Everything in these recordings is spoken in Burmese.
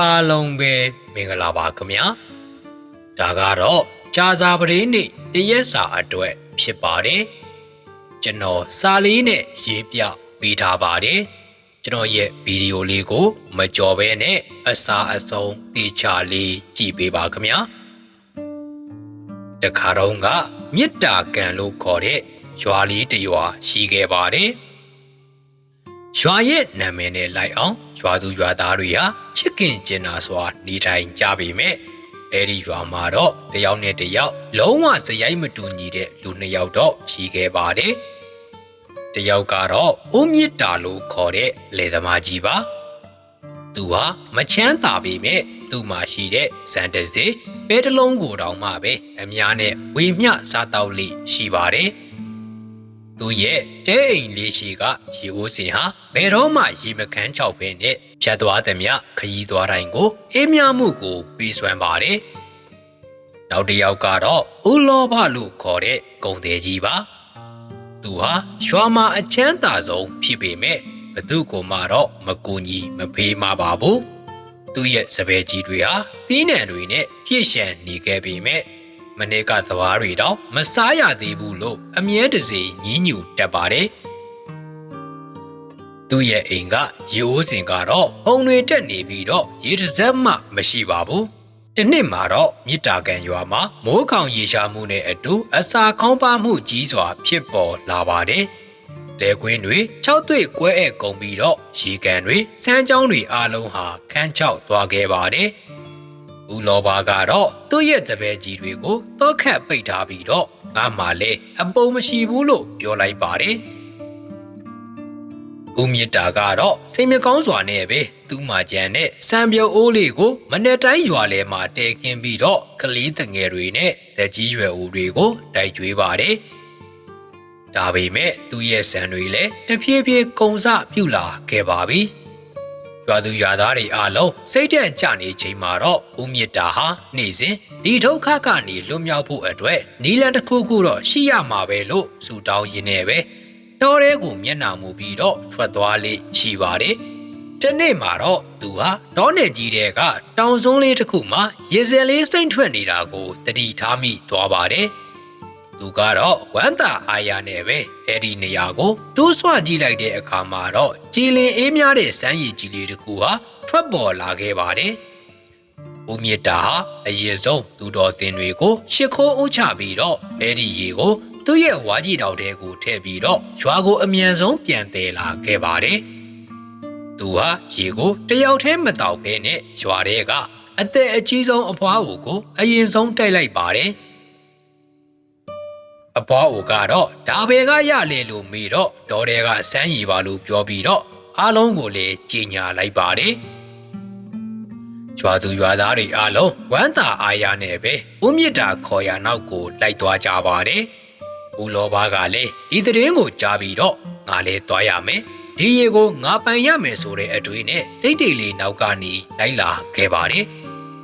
အားလုံးပဲမင်္ဂလာပါခင်ဗျာဒါကတော့ကြာစာပရိနေ့တရက်စာအတွက်ဖြစ်ပါတယ်ကျွန်တော်စာလေးနဲ့ရေးပြပေးထားပါတယ်ကျွန်တော်ရဲ့ဗီဒီယိုလေးကို မကြော်ဘဲနဲ့အစာအဆုံးတေချာလေးကြည့်ပေးပါခင်ဗျာတခါတော့ကမေတ္တာကံလို့ခေါ်တဲ့ရွာလေးတစ်ရွာရှိခဲ့ပါတယ် ရွာရဲ့နာမည်နဲ့လိုက်အောင်ရွာသူရွာသားတွေဟာချစ်ခင်ကျင်နာစွာနေထိုင်ကြပေမဲ့အဲ့ဒီရွာမှာတော့တယောက်နဲ့တယောက်လုံးဝစရိုက်မတူညီတဲ့လူနှစ်ယောက်တော့ရှိခဲ့ပါတယ်တယောက်ကတော့ဦးမြင့်တာလို့ခေါ်တဲ့လေသမားကြီးပါသူဟာမချမ်းသာပေမဲ့သူ့မှာရှိတဲ့စံတစေပဲတစ်လုံးကိုတောင်မှပဲအများနဲ့ဝေမျှစားတော့လိရှိပါတယ် သူရဲ့တဲအိမ်လေးရှိကရေအိုးစင်ဟာဘယ်တော့မှရေမခမ်းချောက်ဖဲနဲ့ဖြတ်သွားသည်မြခရီးသွားတိုင်းကိုအေးမြမှုကိုပေးစွမ်းပါတယ်။နောက်တစ်ယောက်ကတော့ဦးလောဘလို့ခေါ်တဲ့ဂုံသေးကြီးပါ။သူဟာရွာမှာအချမ်းသာဆုံးဖြစ်ပေမဲ့ဘသူ့ကိုမှတော့မကူညီမဖေးမပါဘူး။သူ့ရဲ့စပယ်ကြီးတွေဟာတီးနှံတွေနဲ့ပြည့်ရှံနေခဲ့ပေမဲ့ မနေ့ကသဘာတွေတော့မစားရသေးဘူးလို့အမြဲတစေညင်းညူတက်ပါတယ်။သူ့ရဲ့အိမ်ကရေအိုးစင်ကတော့အုံတွေတက်နေပြီးတော့ရေတစ်စက်မှမရှိပါဘူး။တစ်နှစ်မှာတော့မြစ်တာကန်ရွာမှာမိုးခေါင်ရေရှားမှုနဲ့အတူအစာခေါင်းပါမှုကြီးစွာ ဖြစ်ပေါ်လာပါတယ်။လေကွင်းတွေ၆တွေ့ကွဲအပ်ကုန်ပြီးတော့ရေကန်တွေစမ်းကြောင်းတွေအားလုံးဟာခန်းချောက်သွားခဲ့ပါတယ်။ ဦးလောဘာကတော့သူ့ရဲ့တပည့်ကြီးတွေကိုတော့ခတ်ပိတ်ထားပြီးတော့ငါမှလည်းအပုံမရှိဘူးလို့ပြောလိုက်ပါတယ်။ဦးမြင့်တာကတော့စိတ်မကောင်းစွာနဲ့ပဲသူ့မှာကြံတဲ့စံပြုတ်အိုးလေးကိုမနေ့တိုင်းရွာလဲမှာတဲခင်းပြီးတော့ကလေးတငယ်တွေနဲ့တက်ကြီးရွယ်ဦးတွေကိုတိုက်ကြွေးပါတယ်။ဒါပေမဲ့သူ့ရဲ့စံတွေလည်းတဖြည်းဖြည်းကုံစပြုတ်လာခဲ့ပါပြီ။ ရွာသူရွာသားတွေအားလုံးစိတ်တက်ကြနေချိန်မှာတော့ဦးမြင့်တာဟာနေ့စဉ်ဒီဒုက္ခကနေလွတ်မြောက်ဖို့အတွက်နီလန်တစ်ခုခုတော့ရှိရမှာပဲလို့ဆူတောင်းရင်းနဲ့ပဲတော်ရဲကိုမျက်နှာမူပြီးတော့ထွက်သွားလေရှိပါတယ်။ဒီနေ့မှာတော့သူဟာတောနယ်ကြီးတဲ့ကတောင်စုံးလေးတစ်ခုမှာရေစင်လေးစိမ့်ထွက်နေတာကိုတတိထားမိသွားပါတယ်။ သူကတော့ဝမ်းသာအားရနဲ့ပဲအဲ့ဒီနေရာကိုတိုးဆွကြည့်လိုက်တဲ့အခါမှာတော့ကြည်လင်အေးများတဲ့စမ်းရည်ကြီးလေးတစ်ခုဟာထွက်ပေါ်လာခဲ့ပါတယ်။ဦးမြင့်တာဟာအရင်ဆုံးသူတော်သင်တွေကိုရှ िख ိုးဥချပြီးတော့အဲ့ဒီရေကိုသူ့ရဲ့ဝါကြီးတောင်တဲကိုထည့်ပြီးတော့ရွာကိုအမြန်ဆုံးပြန်တယ်လာခဲ့ပါတယ်။သူဟာရေကိုတယောက်တည်းမတောက်ဘဲနဲ့ရွာထဲကအသက်အကြီးဆုံးအဖွားကိုအရင်ဆုံးတိုက်လိုက်ပါတယ်။ အပွားအိုကတော့ဒါဘယ်ကရလေလို့မေးတော့ဒေါ်တွေကစမ်းရည်ပါလို့ပြောပြီးတော့အားလုံးကိုလည်းကြီးညာလိုက်ပါတယ်။ကျွာသူရွာသားတွေအားလုံးဝမ်းသာအားရနဲ့ပဲဦးမြင့်တာခေါ်ရနောက်ကိုလိုက်သွားကြပါတယ်။ဦးလောဘကလည်းဒီသတင်းကိုကြားပြီးတော့ငါလည်းသွားရမယ်။ဒီရေကိုငါပိုင်ရမယ်ဆိုတဲ့အတွေ့နဲ့တိတ်တိတ်လေးနောက်ကနေလိုက်လာခဲ့ပါတယ်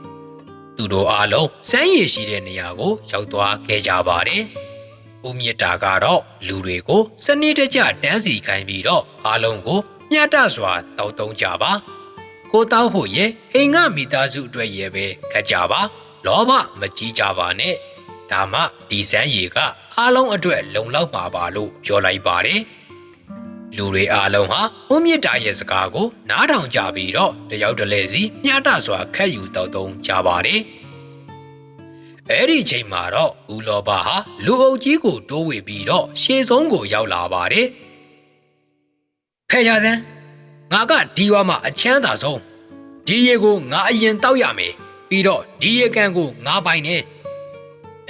။သူတို့အားလုံးစမ်းရည်ရှိတဲ့နေရာကိုရောက်သွားခဲ့ကြပါတယ်။ ဦးမြင့်တာကတော့လူတွေကိုစနစ်တကျတန်းစီခိုင်းပြီးတော့အားလုံးကိုမျှတစွာတောက်တုံးကြပါကိုတောက်ဖို့ရဲ့အိမ်ကမိသားစုအတွက်ရဲ့ပဲခက်ကြပါလောဘမကြီးကြပါနဲ့ဒါမှဒီစမ်းရည်ကအားလုံးအတွက်လုံလောက်မှာပါလို့ပြောလိုက်ပါတယ်လူတွေအားလုံးဟာဦးမြင့်တာရဲ့စကားကိုနားထောင်ကြပြီးတော့တယောက်တလဲစီမျှတစွာခက်ယူတောက်တုံးကြပါတယ် အဲ့ဒီချိန်မှာတော့ဦးလောဘဟာလူအုပ်ကြီးကိုတိုးဝေပြီးတော့ရှေ့ဆုံးကိုရောက်လာပါတယ်ဖဲရသန်းငါကဒီရွာမှာအချမ်းသာဆုံးဒီရေကိုငါအရင်တောက်ရမယ်ပြီးတော့ဒီရေကန်ကိုငါပိုင်နေ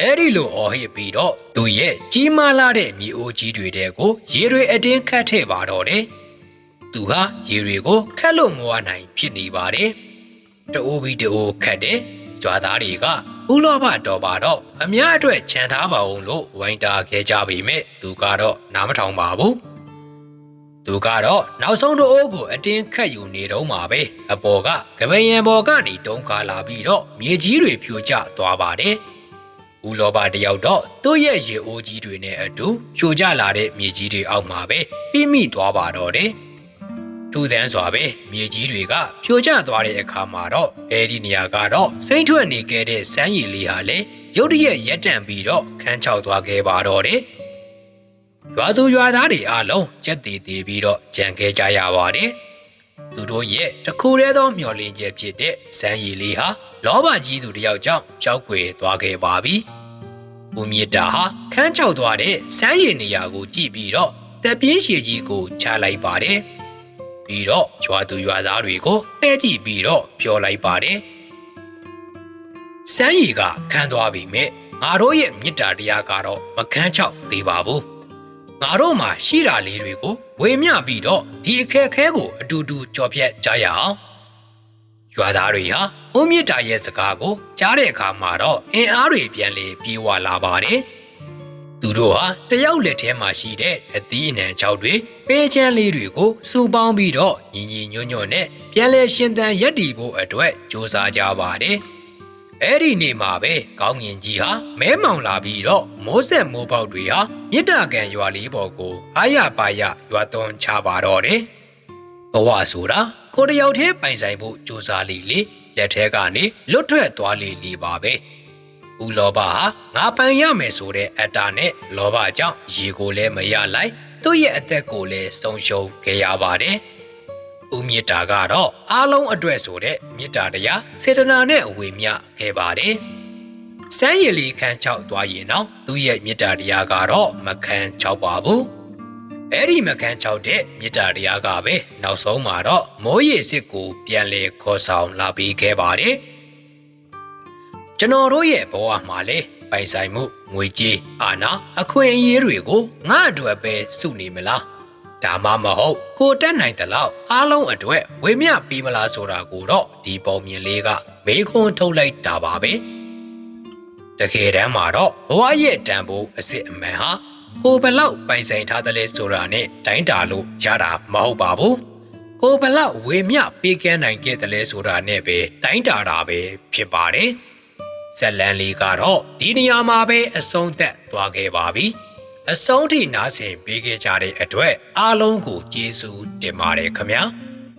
အဲ့ဒီလိုအော်ဟစ်ပြီးတော့သူရဲ့ကြီးမားလာတဲ့မြေအိုးကြီးတွေတဲကိုရေတွေအတင်းခတ်ထည့်ပါတော့တယ်သူဟာရေတွေကိုခတ်လို့မဝနိုင်ဖြစ်နေပါတယ်တိုးပြီးတိုးခတ်တယ်ကြွားသားတွေက ဦးလောဘတော်ပါတော့အများအတွက်ခြံထားပါအောင်လို့ဝိုင်းတာခဲ့ကြပေမဲ့သူကတော့နားမထောင်ပါဘူးသူကတော့နောက်ဆုံးတော့အိုးကိုအတင်းခတ်ယူနေတော့မှာပဲအပေါ်ကကပယံပေါ်ကနေတုံးခါလာပြီးတော့မြေကြီးတွေပြိုကျသွားပါတယ်ဦးလောဘတယောက်တော့သူ့ရဲ့ရေအိုးကြီးတွေနဲ့အတူပြိုကျလာတဲ့မြေကြီးတွေအောက်မှာပဲပြိမိသွားပါတော့တယ် ထူးဆန်းစွာပဲမြေကြီးတွေကဖြိုကျသွားတဲ့အခါမှာတော့အဲဒီနေရာကတော့စိမ့်ထွက်နေခဲ့တဲ့စမ်းရည်လေးဟာလေရုတ်တရက်ရက်တန့်ပြီးတော့ခန်းချောက်သွားခဲ့ပါတော့တယ်။ရွာသူရွာသားတွေအားလုံးကြက်တည်တည်ပြီးတော့ကြံခဲ့ကြရပါတယ်။သူတို့ရဲ့တခုတည်းသောမျှော်လင့်ချက်ဖြစ်တဲ့စမ်းရည်လေးဟာလောဘကြီးသူတစ်ယောက်ကြောင့်ကြောက်ွယ်သွားခဲ့ပါပြီ။ဦးမြေတာဟာခန်းချောက်သွားတဲ့စမ်းရည်နေရာကိုကြည့်ပြီးတော့တက်ပြင်းရှည်ကြီးကိုချလိုက်ပါတယ်။ ပြီးတော့ကျွာသူရွာသားတွေကိုပဲ့ကြည့်ပြီးတော့ပြောလိုက်ပါတယ်။စမ်းရည်ကခန်းသွားပြီမဲ့ငါတို့ရဲ့မေတ္တာတရားကတော့မခန်းချောက်သေးပါဘူး။ငါတို့မှာရှိတာလေးတွေကိုဝေမျှပြီးတော့ဒီအခက်အခဲကိုအတူတူကြော်ဖြတ်ကြရအောင်။ရွာသားတွေဟာဦးမြင့်တာရဲ့စကားကိုကြားတဲ့အခါမှာတော့အင်အားတွေပြန်လေပြေဝလာပါတယ်။ သူတို့ဟာတယောက်လက်ထဲမှာရှိတဲ့အသီးအနှံချောက်တွေပဲချမ်းလေးတွေကိုစုပေါင်းပြီးတော့ညီညီညွတ်ညွတ်နဲ့ပြန်လဲရှင်သန်ရက်တည်ဖို့အတွက်စ조사ကြပါတယ်။အဲ့ဒီနေ့မှာပဲကောင်းငင်ကြီးဟာမဲမောင်လာပြီးတော့မိုးဆက်မိုးပေါက်တွေဟာမြစ်တာကန်ရွာလေးပေါ်ကိုအာရပါရရွာသွန်းချပါတော့တယ်။ဘဝဆိုတာကိုယ်တယောက်တည်းပိုင်ဆိုင်ဖို့စူးစမ်းလေလေလက်ထဲကနေလွတ်ထွက်သွားလေလေပါပဲ။ ဦးလောဘဟာငါပိုင်ရမယ်ဆိုတဲ့အတ္တနဲ့လောဘကြောင့်ရေကိုလည်းမရလိုက်သူ့ရဲ့အသက်ကိုလည်းဆုံးရှုံးခဲ့ရပါတယ်။ဦးမြတ်တာကတော့အားလုံးအတွက်ဆိုတဲ့မေတ္တာတရားစေတနာနဲ့အဝေမျှခဲ့ပါတယ်။စမ်းရည်လီခန်းချောက်သွားရင်တော့သူ့ရဲ့မေတ္တာတရားကတော့မခန်းချောက်ပါဘူး။အဲ့ဒီမခန်းချောက်တဲ့မေတ္တာတရားကပဲနောက်ဆုံးမှာတော့မိုးရေစစ်ကိုပြန်လဲခေါ်ဆောင်လာပြီးခဲ့ပါတယ်။ ကျွန်တော်တို့ရဲ့ဘဝမှာလေပိုင်ဆိုင်မှုငွေကြေးအာဏာအခွင့်အရေးတွေကိုငါအတွက်ပဲစုနေမလားဒါမှမဟုတ်ကိုတက်နိုင်တဲ့လောက်အားလုံးအတွက်ဝေမျှပြီးမလားဆိုတာကိုတော့ဒီပုံမြင်လေးကမေးခွန်းထုတ်လိုက်တာပါပဲတကယ်တမ်းမှာတော့ဘဝရဲ့တန်ဖိုးအစစ်အမှန်ဟာကိုဘလောက်ပိုင်ဆိုင်ထားတယ်လဲဆိုတာနဲ့တိုင်းတာလို့ရတာမဟုတ်ပါဘူးကိုဘလောက်ဝေမျှပေးကမ်းနိုင်ခဲ့တယ်လဲဆိုတာနဲ့ပဲတိုင်းတာတာပဲဖြစ်ပါတယ် ဇက်လန်လေးကတော့ဒီနေရာမှာပဲအဆုံးသက်သွားခဲ့ပါပြီအဆုံးထိနားဆင်ပေးခဲ့ကြတဲ့အတွက်အားလုံးကိုကျေးဇူးတင်ပါတယ်ခင်ဗျာ